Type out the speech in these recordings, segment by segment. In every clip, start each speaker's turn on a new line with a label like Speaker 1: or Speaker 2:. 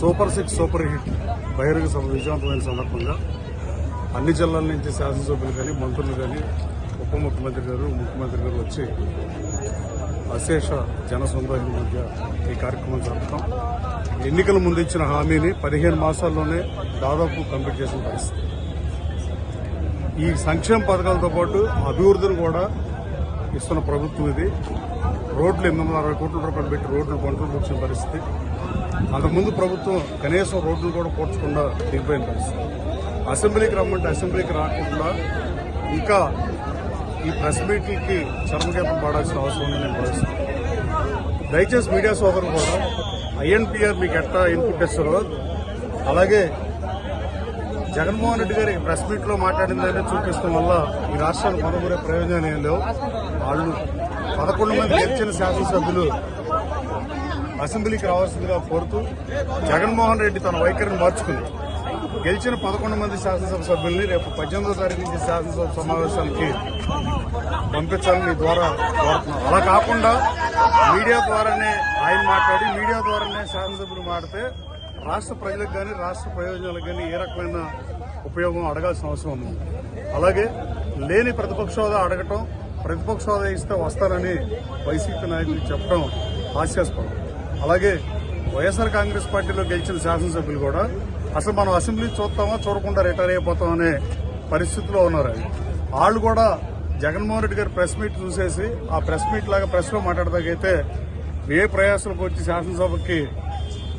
Speaker 1: Super six super hit బహిరంగ సభ విజయవంతమైన సందర్భంగా అన్ని జిల్లాల నుంచి శాసనసభ్యులు కానీ మంత్రులు కానీ ఉప ముఖ్యమంత్రి గారు ముఖ్యమంత్రి గారు వచ్చి అశేష జన సముదాయం మధ్య ఈ కార్యక్రమం జరుపుతాం. ఎన్నికల ముందు ఇచ్చిన హామీని పదిహేను మాసాల్లోనే దాదాపు కంప్లీట్ చేసిన పరిస్థితి. ఈ సంక్షేమ పథకాలతో పాటు అభివృద్ధిని కూడా ఇస్తున్న ప్రభుత్వం ఇది. రోడ్లు ఎనిమిది వందల అరవై కోట్ల రూపాయలు పెట్టి రోడ్లు పంటలు వచ్చిన పరిస్థితి. అంతకుముందు ప్రభుత్వం కనీసం రోడ్లు కూడా పోడ్చకుండా దిగిపోయిన పరిస్థితి. అసెంబ్లీకి రమ్మంటే అసెంబ్లీకి రాకుండా ఇంకా ఈ ప్రెస్ మీట్లకి చర్మగీతం పడాల్సిన అవసరం ఉందని నేను భావిస్తున్నాను. దయచేసి మీడియా సోదరులు కూడా ఐఎన్పిఆర్ మీకు ఎట్లా ఇన్పుట్ ఇస్తారో అలాగే జగన్మోహన్ రెడ్డి గారి ప్రెస్ మీట్లో లో చూపిస్తాం వల్ల ఈ రాష్ట్రానికి పొందబోయే ప్రయోజనం ఏం లేవు. వాళ్ళు పదకొండు మంది గెలిచిన శాసనసభ్యులు అసెంబ్లీకి రావాల్సిందిగా కోరుతూ జగన్మోహన్ రెడ్డి తన వైఖరిని మార్చుకుని గెలిచిన పదకొండు మంది శాసనసభ సభ్యుల్ని రేపు పద్దెనిమిదో తారీఖు నుంచి శాసనసభ సమావేశానికి పంపించాలని ద్వారా కోరుతున్నాం. అలా కాకుండా మీడియా ద్వారానే ఆయన మాట్లాడి మీడియా ద్వారానే శాసనసభ్యులు మాట్లాడితే రాష్ట్ర ప్రజలకు కానీ రాష్ట్ర ప్రయోజనాలకు కానీ ఏ రకమైన ఉపయోగం అడగాల్సిన అవసరం ఉంది. అలాగే లేని ప్రతిపక్ష హోదా అడగటం ప్రతిపక్ష హోదా ఇస్తే వస్తారని వైసీపీ నాయకులు చెప్పడం హాస్యాస్పదం. అలాగే వైఎస్ఆర్ కాంగ్రెస్ పార్టీలో గెలిచిన శాసనసభ్యులు కూడా అసలు మనం అసెంబ్లీ చూస్తామా చూడకుండా రిటైర్ అయిపోతామనే పరిస్థితిలో ఉన్నారు వాళ్ళు కూడా జగన్మోహన్ రెడ్డి గారి ప్రెస్ మీట్ చూసేసి ఆ ప్రెస్ మీట్ లాగా ప్రెస్లో మాట్లాడదాకైతే ఏ ప్రయాసాలకు వచ్చి శాసనసభకి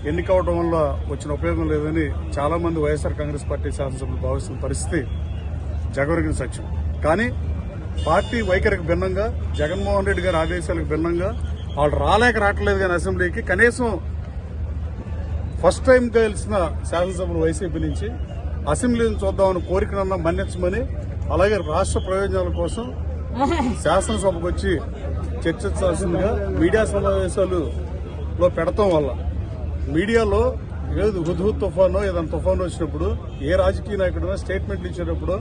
Speaker 1: ఎన్నికవడం వల్ల వచ్చిన ఉపయోగం లేదని చాలామంది వైఎస్ఆర్ కాంగ్రెస్ పార్టీ శాసనసభ్యులు భావిస్తున్న పరిస్థితి జగవరిగిన సత్యం. కానీ పార్టీ వైఖరికి భిన్నంగా జగన్మోహన్ రెడ్డి గారి ఆదేశాలకు భిన్నంగా వాళ్ళు రాలేక రావట్లేదు కానీ అసెంబ్లీకి. కనీసం ఫస్ట్ టైం గెలిచిన శాసనసభలు వైసీపీ నుంచి అసెంబ్లీని చూద్దామని కోరికనన్నా మన్నించమని అలాగే రాష్ట్ర ప్రయోజనాల కోసం శాసనసభకు వచ్చి చర్చించాల్సిందిగా మీడియా సమావేశాలు లో పెడతాం వల్ల. మీడియాలో ఏది హుద్హుద్ తుఫాను ఏదైనా తుఫాను వచ్చినప్పుడు ఏ రాజకీయ నాయకుడైనా స్టేట్మెంట్లు ఇచ్చేటప్పుడు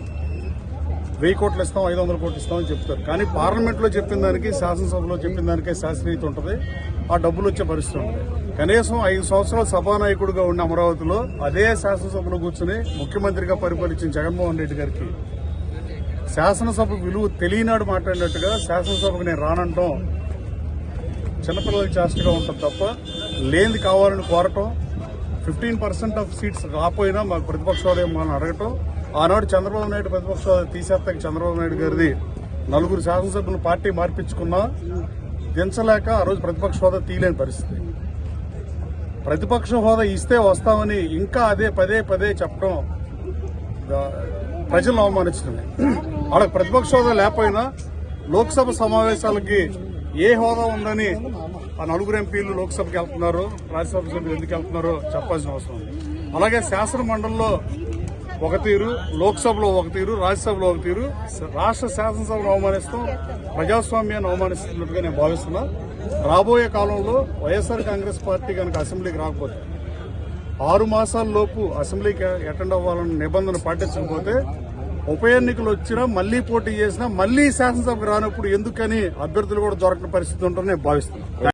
Speaker 1: వెయ్యి కోట్లు ఇస్తాం ఐదు వందల కోట్లు ఇస్తామని చెప్తారు. కానీ పార్లమెంట్లో చెప్పిన దానికి శాసనసభలో చెప్పిన దానికే శాస్త్రీయత ఉంటుంది. ఆ డబ్బులు వచ్చే పరిస్థితి ఉంటుంది. కనీసం ఐదు సంవత్సరాలు సభానాయకుడిగా ఉన్న అమరావతిలో అదే శాసనసభలో కూర్చుని ముఖ్యమంత్రిగా పరిపాలించిన జగన్మోహన్ రెడ్డి గారికి శాసనసభ విలువ తెలియనాడు మాట్లాడినట్టుగా శాసనసభకు నేను రానంటాం. చిన్నపిల్లలకి చేష్టగా ఉంటుంది తప్ప లేనిది కావాలని కోరటం ఫిఫ్టీన్ పర్సెంట్ ఆఫ్ సీట్స్ రాపోయినా మాకు ప్రతిపక్ష హోదా మనం అడగటం. ఆనాడు చంద్రబాబు నాయుడు ప్రతిపక్ష హోదా తీసేస్తాక చంద్రబాబు నాయుడు గారిది నలుగురు శాసనసభ్యులు పార్టీ మార్పించుకున్నా దించలేక ఆ రోజు ప్రతిపక్ష హోదా తీయలేని పరిస్థితి. ప్రతిపక్ష హోదా ఇస్తే వస్తామని ఇంకా అదే పదే పదే చెప్పడం ప్రజలను అవమానించడమే. వాళ్ళకి ప్రతిపక్ష హోదా లేకపోయినా లోక్సభ సమావేశాలకి ఏ హోదా ఉందని నలుగురు ఎంపీలు లోక్సభకి వెళ్తున్నారు రాజ్యసభ సభ్యులు ఎందుకు వెళ్తున్నారో చెప్పాల్సిన అవసరం ఉంది. అలాగే శాసన మండలిలో ఒక తీరు లోక్సభలో ఒక తీరు రాజ్యసభలో ఒక తీరు. రాష్ట్ర శాసనసభను అవమానిస్తాం ప్రజాస్వామ్యాన్ని అవమానిస్తున్నట్టుగా నేను భావిస్తున్నా. రాబోయే కాలంలో వైఎస్ఆర్ కాంగ్రెస్ పార్టీ కనుక అసెంబ్లీకి రాకపోతే ఆరు మాసాల్లోపు అసెంబ్లీకి అటెండ్ అవ్వాలన్న నిబంధన పాటించకపోతే ఉప ఎన్నికలు వచ్చినా మళ్ళీ పోటీ చేసినా మళ్ళీ శాసనసభకు రానప్పుడు ఎందుకని అభ్యర్థులు కూడా దొరకని పరిస్థితి ఉంటుందని నేను భావిస్తున్నాను